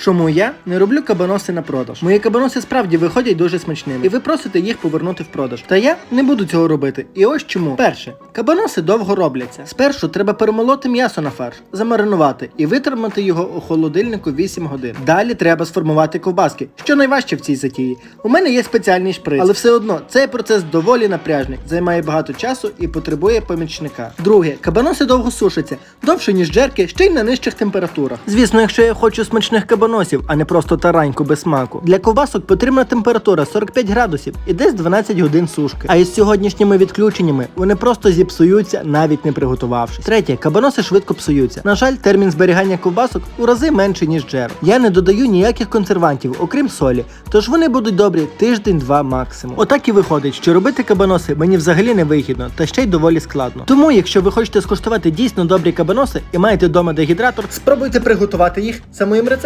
Чому я не роблю кабаноси на продаж? Мої кабаноси справді виходять дуже смачними, і ви просите їх повернути в продаж. Та я не буду цього робити. І ось чому. Перше, кабаноси довго робляться. Спершу треба перемолоти м'ясо на фарш, замаринувати і витримати його у холодильнику 8 годин. Далі треба сформувати ковбаски, що найважче в цій затії. У мене є спеціальний шприц, але все одно цей процес доволі напряжний, займає багато часу і потребує помічника. Друге, кабаноси довго сушаться, довше ніж джерки, ще й на нижчих температурах. Звісно, якщо я хочу смачних кабаносів, а не просто тараньку без смаку. Для ковбасок потрібна температура 45 градусів і десь 12 годин сушки. А із сьогоднішніми відключеннями вони просто зіпсуються, навіть не приготувавшись. Третє, кабаноси швидко псуються. На жаль, термін зберігання ковбасок у рази менший, ніж джер. Я не додаю ніяких консервантів, окрім солі, тож вони будуть добрі тиждень-два максимум. Отак і виходить, що робити кабаноси мені взагалі не вигідно, та ще й доволі складно. Тому, якщо ви хочете скуштувати дійсно добрі кабаноси і маєте вдома дегідратор, спробуйте приготувати їх за моїм рецептом.